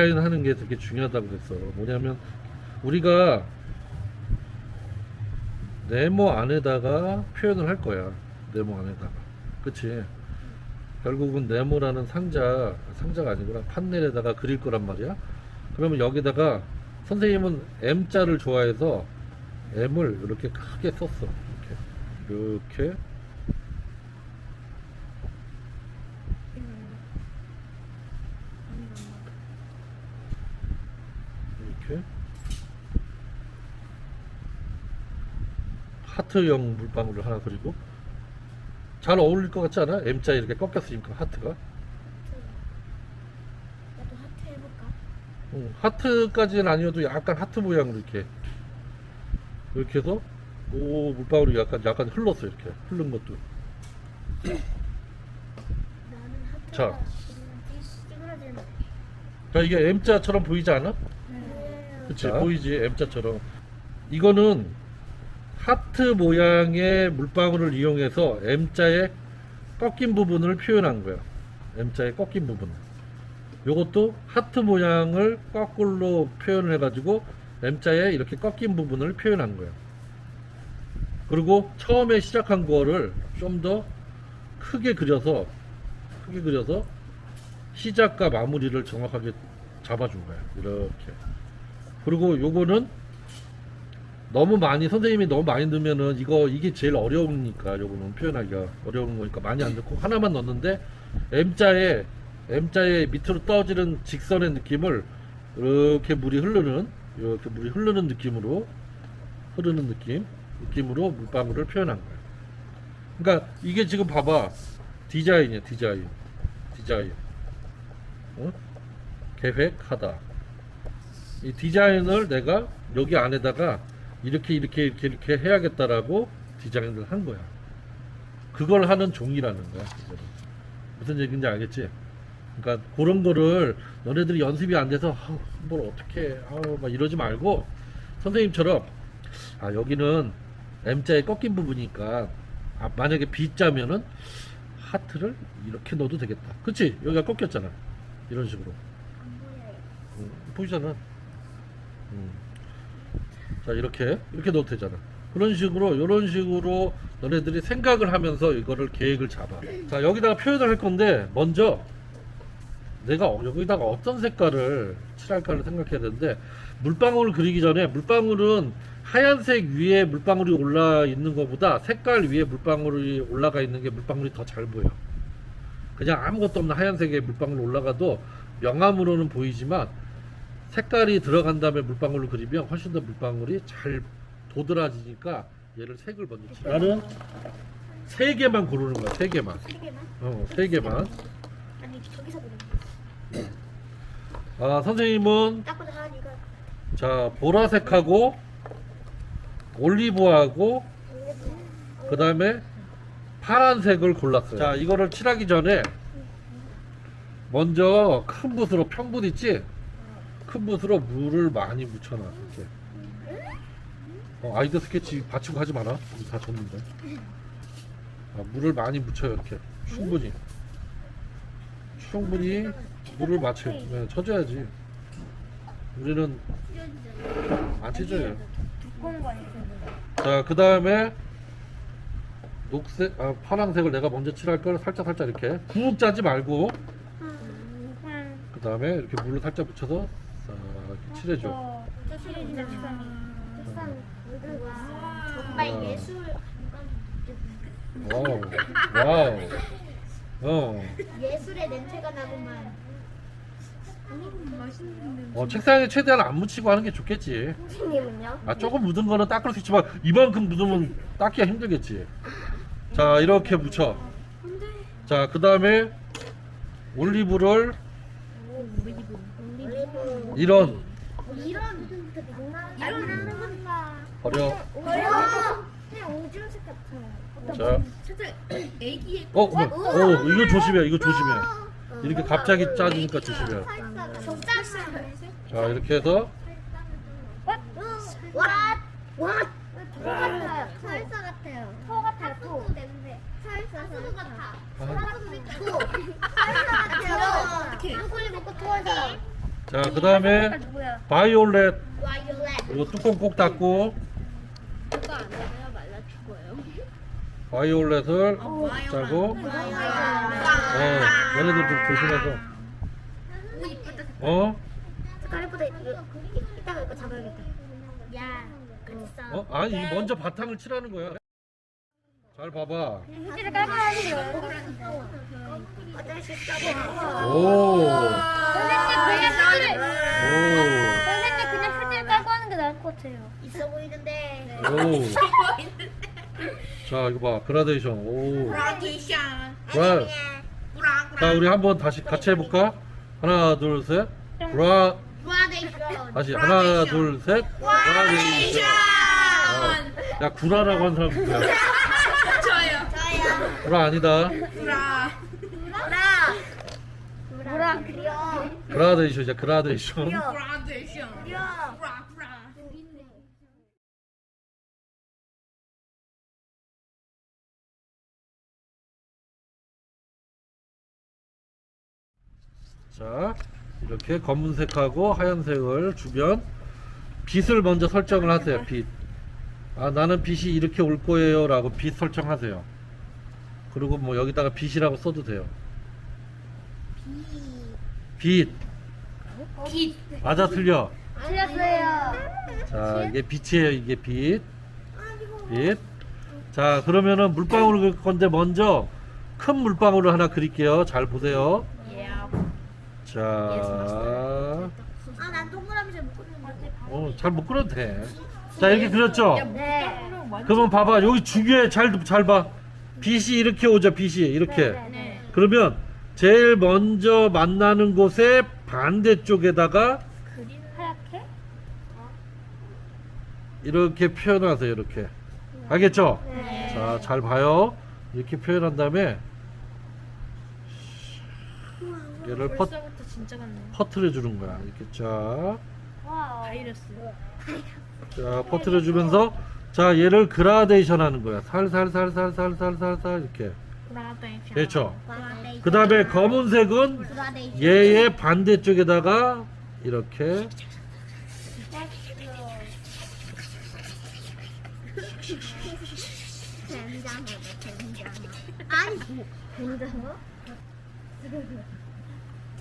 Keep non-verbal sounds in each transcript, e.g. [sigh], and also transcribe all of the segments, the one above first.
디자인 하는 게 되게 중요하다고 그랬어. 뭐냐면 우리가 네모 안에다가 표현을 할 거야. 네모 안에다가. 그치? 결국은 네모라는 상자, 상자가 아니구나. 판넬에다가 그릴 거란 말이야. 그러면 여기다가 선생님은 M자를 좋아해서 M을 이렇게 크게 썼어. 이렇게. 이렇게. 이렇게. 하트형 물방울을 하나 그리고 잘 어울릴 것 같지 않아? M자 이렇게 꺾였으니까 하트가 나도 하트 해볼까? 응, 하트까지는 아니어도 약간 하트 모양으로 이렇게 이렇게 해서 오 물방울이 약간 약간 흘렀어 이렇게 흐른 것도 나는 하트가 자. 찌그러지는데. 자 이게 M자처럼 보이지 않아? 네. 그치 보이지 M자처럼 이거는 하트 모양의 물방울을 이용해서 M자의 꺾인 부분을 표현한 거야 M자의 꺾인 부분. 요것도 하트 모양을 거꾸로 표현을 해가지고 M자의 이렇게 꺾인 부분을 표현한 거야 그리고 처음에 시작한 거를 좀 더 크게 그려서 크게 그려서 시작과 마무리를 정확하게 잡아준 거야 이렇게. 그리고 요거는 너무 많이 선생님이 너무 많이 넣으면은 이거 이게 제일 어려우니까 요거는 표현하기가 어려운 거니까 많이 안 넣고 하나만 넣었는데 M자에 M자에 밑으로 떠지는 직선의 느낌을 이렇게 물이 흐르는 이렇게 물이 흐르는 느낌으로 흐르는 느낌 느낌으로 물방울을 표현한 거예요. 그러니까 이게 지금 봐봐 디자인이야 디자인 디자인 어? 계획하다 이 디자인을 내가 여기 안에다가 이렇게 이렇게 이렇게 이렇게 해야겠다라고 디자인을 한 거야. 그걸 하는 종이라는 거야. 그거는. 무슨 얘기인지 알겠지? 그러니까 그런 거를 너네들이 연습이 안 돼서 뭘 어떻게 아우 막 이러지 말고 선생님처럼 아 여기는 M자에 꺾인 부분이니까 아, 만약에 B자면은 하트를 이렇게 넣어도 되겠다. 그치? 여기가 꺾였잖아. 이런 식으로. 음, 보이잖아. 음. 자 이렇게 이렇게 넣어도 되잖아. 그런 식으로 이런 식으로 너네들이 생각을 하면서 이거를 계획을 잡아. 자 여기다가 표현을 할 건데 먼저 내가 어- 여기다가 어떤 색깔을 칠할까를 생각해야 되는데 물방울을 그리기 전에 물방울은 하얀색 위에 물방울이 올라 있는 것보다 색깔 위에 물방울이 올라가 있는 게 물방울이 더 잘 보여. 그냥 아무것도 없는 하얀색에 물방울 올라가도 명암으로는 보이지만 색깔이 들어간 다음에 물방울을 그리면 훨씬 더 물방울이 잘 도드라지니까 얘를 색을 먼저 칠. 나는 세 개만 고르는 거야. 세 개만. 세 개만? 어, 세 개만. 아니 저기서 보는 아, 선생님은 딱 보자 이거 자 보라색하고 올리브하고 그 다음에 파란색을 골랐어요. 자 이거를 칠하기 전에 먼저 큰 붓으로 평붓 있지? 큰 붓으로 물을 많이 묻혀놔 이렇게. 어, 아이들 스케치 받치고 하지 마라. 다 줬는데. 아, 물을 많이 묻혀요 이렇게 충분히. 충분히 물을 맞춰 네, 쳐줘야지. 우리는 안 찢어요. 두꺼운 거 있어요. 자, 그 다음에 녹색, 아, 파란색을 내가 먼저 칠할 걸 살짝 살짝 이렇게 푹 짜지 말고 그 다음에 이렇게 물을 살짝 묻혀서 칠해줘. 색상 색상 정말 와. 예술 와우, 와우. 어, 예술의 냄새가 나구만. 어, 책상에 최대한 안 묻히고 하는 게 좋겠지. 선생님은요? 아, 조금 묻은 거는 닦을 수 있지만 이만큼 묻으면 닦기가 힘들겠지. 자, 이렇게 묻혀. 자, 그 다음에 올리브를 올리브. 이런 이런 이런 건가? 버려. 어려워. 그냥 오줌색 같아. 자, 살짝 애기의 어, 어, 어, 이거 조심해, 이거 조심해. 이렇게 갑자기 짜지니까 조심해. 적당한. 자, 이렇게 해서 와, 와, 터 같아요. 설사 같아요. 터 같아요. 또 냄새. 설사 설사 같아. 아, 또 설사 같아요. 어떡해. 초콜릿 먹고 좋아하는 사람. 자, 그 다음에 누구야? 바이올렛. 와이올렛. 이거 뚜껑 꼭 닫고 그거 안 되면 말라 죽어요. 바이올렛을 짜고 어, 얘네들 좀 조심해서 오 이쁘다. 어? 색깔 예쁘다. 이거 이따가 이거 잡아야겠다. 야, 그랬어. 어? 아니 먼저 바탕을 칠하는 거야 잘 봐봐 휴지를 깔끔하게 어쩔 수 있어. 오, 선생님 그냥 휴지를 오, 선생님 그냥 휴지를 깔고 하는 게 나을 것 같아요. 있어 보이는데. 오. 자 이거 봐 그라데이션 오 Graduation. 자, 자 우리 한번 다시 같이 해볼까? 하나 둘 셋 브라 그라데이션. 다시 하나 둘셋 그라데이션 어. 야 구라라고 한 사람 누구야? 저요. 저요. 구라 아니다 브라. 뭐라? 뭐라 그려? 그라데이션이야 그라데이션 Graduation. 그려. 브라 브라. 자 이렇게 검은색하고 하얀색을 주변 빛을 먼저 설정을 하세요 빛. 아 나는 빛이 이렇게 올 거예요 라고 빛 설정하세요 그리고 뭐 여기다가 빛이라고 써도 돼요 빛 빛. 맞아 틀려 틀렸어요. 자 이게 빛이에요 이게 빛 빛. 자 그러면은 물방울을 그릴 건데 먼저 큰 물방울을 하나 그릴게요 잘 보세요 자 아, 난 동그라미 잘못 그리는데. 어, 잘 못 그려도 돼 자 이렇게 그렸죠 네. 그러면 봐봐 여기 주위에 잘잘 봐 빛이 이렇게 오죠 빛이 이렇게 네. 그러면 제일 먼저 만나는 곳의 반대쪽에다가 하얗게? 이렇게 표현하세요 이렇게 알겠죠? 네. 자 잘 봐요 이렇게 표현한 다음에 얘를 퍼, 진짜 같네. 퍼트려 주는 거야 이렇게 자, 와. 바이러스. 자 퍼트려 주면서 자 얘를 그라데이션 하는 거야 살살살살살살살살 이렇게 Graduation. 그렇죠 그라데이션. 그 다음에 검은색은 그라데이션. 얘의 반대쪽에다가 이렇게 된장어, 된장어. 아니, 된장어?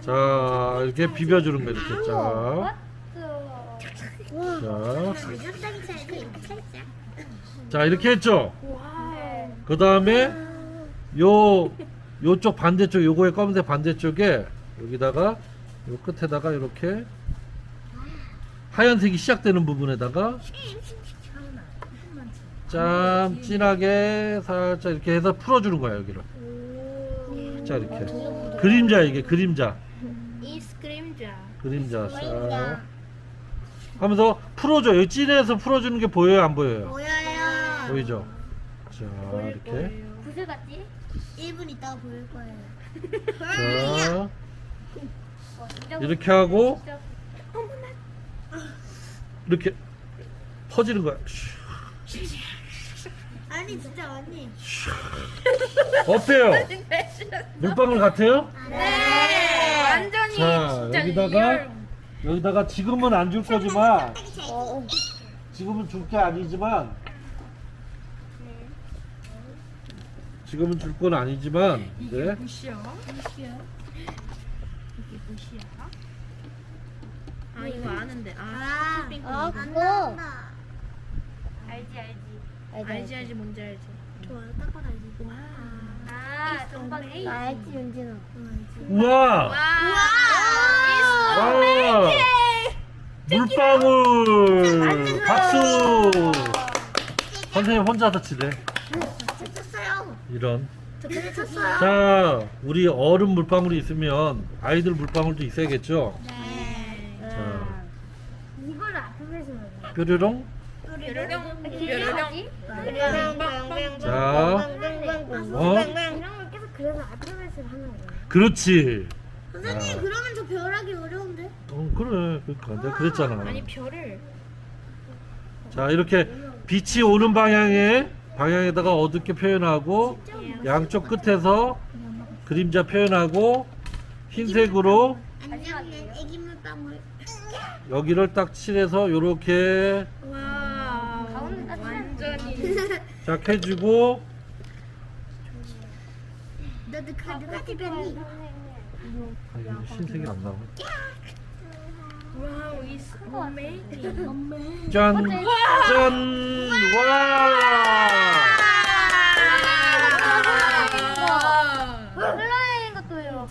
자 이렇게 비벼주는 거야 이렇게 자, 와. 자. 자 이렇게 했죠 와. 그 다음에 요 요쪽 반대쪽 요거의 검은색 반대쪽에 여기다가 요 끝에다가 이렇게 하얀색이 시작되는 부분에다가 짠 진하게 살짝 이렇게 해서 풀어주는 거야 여기를 자 이렇게 그림자 이게 그림자. 이스크림자. 그림자. 싹 하면서 풀어줘. 여기 찐해서 풀어주는 게 보여요 안 보여요? 보여요. 보이죠? 자 이렇게. 구슬 같지? 1분 있다가 보일 거예요. 자 이렇게 하고 이렇게 퍼지는 거야. 아니 진짜 언니. 어때요 [laughs] 물방울 같아요 네. 완전히 자 진짜 여기다가 리얼. 여기다가 지금은 안 줄 거지만 지금은 줄 게 아니지만 지금은 줄 건 아니지만 네. 무시야. 무시야. 이게 무시야. 아 이거 아는데. 아. 아, 핑크 아 이거. 그거. 알지 알지. 알지 알지 뭔지 알지. 좋아요. 딱 봐도 알지. 와. 아, A. 나 알지 윤진아. 우와 와. 와 물방울 박수 선생님 혼자서 치네 쳤어요. 이런 저 그래 쳤어요. 자 우리 어른 물방울이 있으면 아이들 물방울도 있어야겠죠 네. 자 이걸. 뾰로롱 뾰로롱. 뾰로롱. 뾰로롱. 자 어? 그래서 알파벳을 하는 거예요. 그렇지 선생님 아. 그러면 저 별하기 어려운데? 어 그래 그러니까 내가 그랬잖아 아니 별을. 자 이렇게 빛이 오는 방향에 방향에다가 어둡게 표현하고 양쪽 끝에서 그림자 표현하고 흰색으로 안녕, 애기 물방울. 여기를 딱 칠해서 요렇게 와. 가운데다 완전히. 쫙 해주고 너도 카드 같이 변이. 아, 이거 흰색이 안 나오네 와우, it's amazing. 짠! 짠! 와! 흘러내리는 것도요.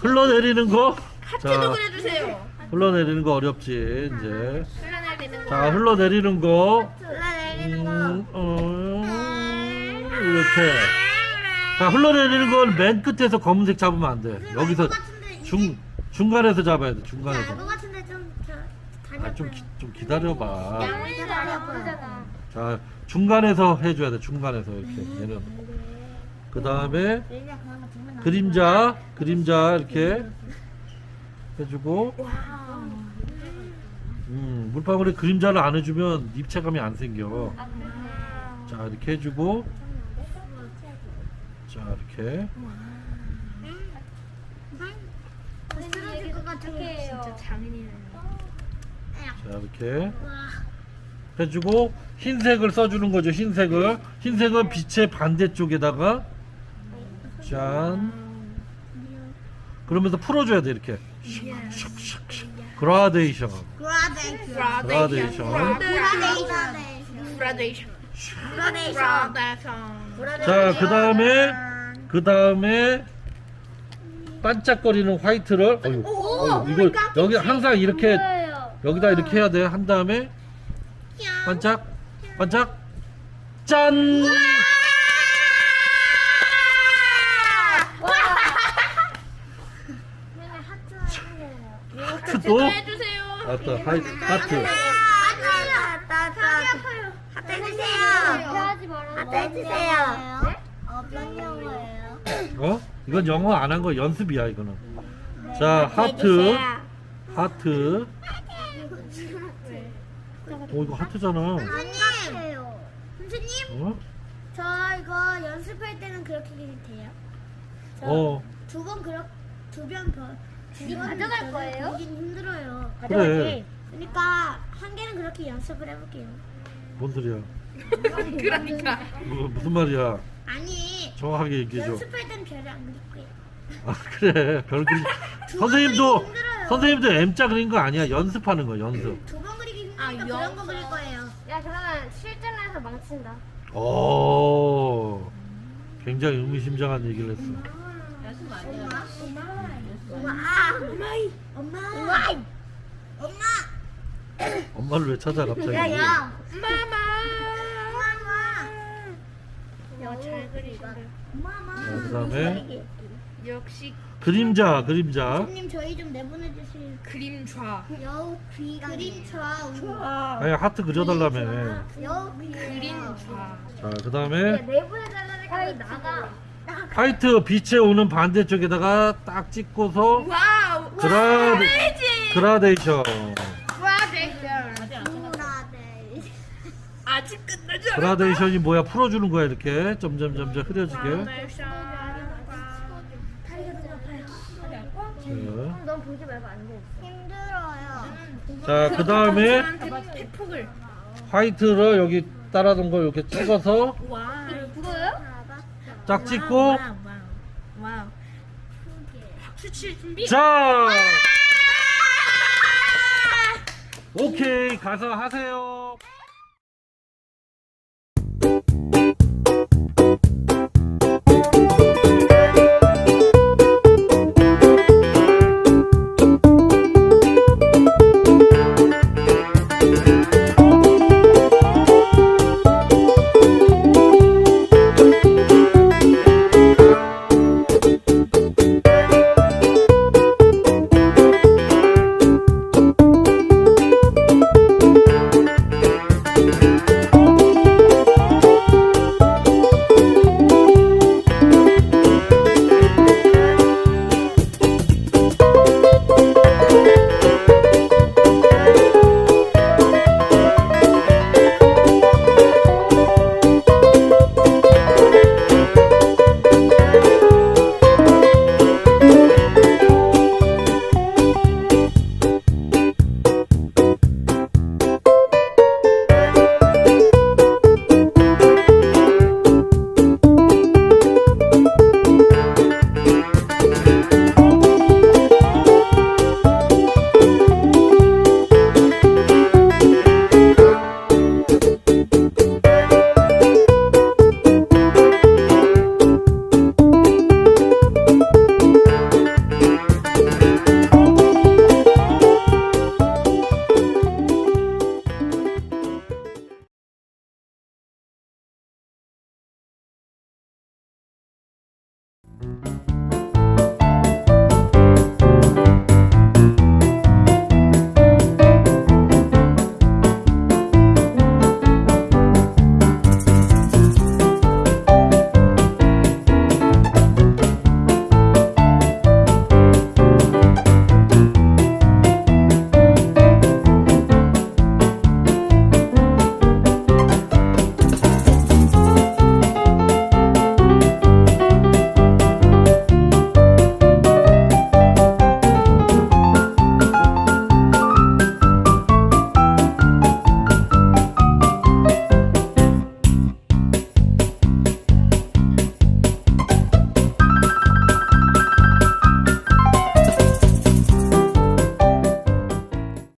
흘러내리는 거? 자, 그려주세요. 흘러내리는 거 어렵지, 이제. 흘러내리는 거. 자, 흘러내리는 거. 흘러내리는 거. 음, 어, 이렇게. 자, 흘러내리는 건 맨 끝에서 검은색 잡으면 안 돼. 여기서 중, 중간에서 잡아야 돼, 중간에서. 알것 같은데 좀 저, 아, 좀, 기, 좀 기다려봐. 자, 중간에서 해줘야 돼, 중간에서 이렇게. 얘는. 그 다음에 그림자, 그림자 이렇게 해주고. 음, 물방울에 그림자를 안 해주면 입체감이 안 생겨. 자, 이렇게 해주고. 자, 이렇게. 쓰러질 것 같아요. 진짜 장인이네. 자, 이렇게. 해주고, 흰색을 써주는 거죠, 흰색을. 흰색은 빛의 반대쪽에다가. 짠. 그러면서 풀어줘야 돼, 이렇게. 샥샥샥. 그라데이션. 그라데이션. 그라데이션. 그라데이션. 그라데이션. 그라데이션. 자, 그 다음에, 그 다음에, 반짝거리는 화이트를, 어휴, 어휴, 이거, 여기 항상 이렇게, 여기다 이렇게 해야 돼. 한 다음에, 반짝, 반짝, 짠! 하트도, 해주세요. 맞다, 하이트, 하트. 하트 해주세요. 하트 해주세요. 어떤 영어예요? 어? 이건 영어 안 한 거 연습이야, 이거는. 자, 하트, 하트. 오, 이거 하트잖아. 선생님, 선생님, 어? 저 이거 연습할 때는 그렇게 돼요? 어, 두번 그렇 두번 더. 두 가져갈 거예요? 힘들어요. 그래. 그러니까 한 개는 그렇게 연습을 해볼게요. 뭔 소리야? [laughs] 그러니까. 뭐, 무슨 말이야? 아니 정확하게 얘기해줘. 연습할 땐 별을 안 그릴 거예요. 아 그래 별 그리 [laughs] 선생님도 선생님도 M자 그린 거 아니야 연습하는 거 연습 두 번 그리기 힘드니까 아, 그런 거 연습. 그릴 거예요. 야 그러면 실전에서 망친다. 오 굉장히 의미심장한 얘기를 했어 엄마, 아, 엄마이, 엄마, 엄마, 엄마, 엄마를 왜 찾아 갑자기 야야, 마마. 엄마, 잘. 엄마, 자, 그다음에 역시 그림자 그림자 선생님 저희 좀 내보내 주실. 그림좌. 여우 귀가 그림 좋아. 아니 하트 그려달라며 여우 귀 그림좌. 자 그다음에 내보내달라니까 나가. 화이트 빛에 오는 반대쪽에다가 딱 찍고서 와우. 그라데, 그라데이션 그라데이션. 구라데. 아직 끝나지 않았다. 그라데이션이 뭐야 풀어주는 거야 이렇게 점점 점점 흐려지게 그라데이션. 자, 넌 보지 말고 앉아. 힘들어요. 자, 그 다음에 저한테 태풍을. 화이트로 여기 따라던 거 이렇게 찍어서 와. 그거요? 딱 찍고 와우. 와우. 와우. 박수 칠 준비. 자 오케이 가서 하세요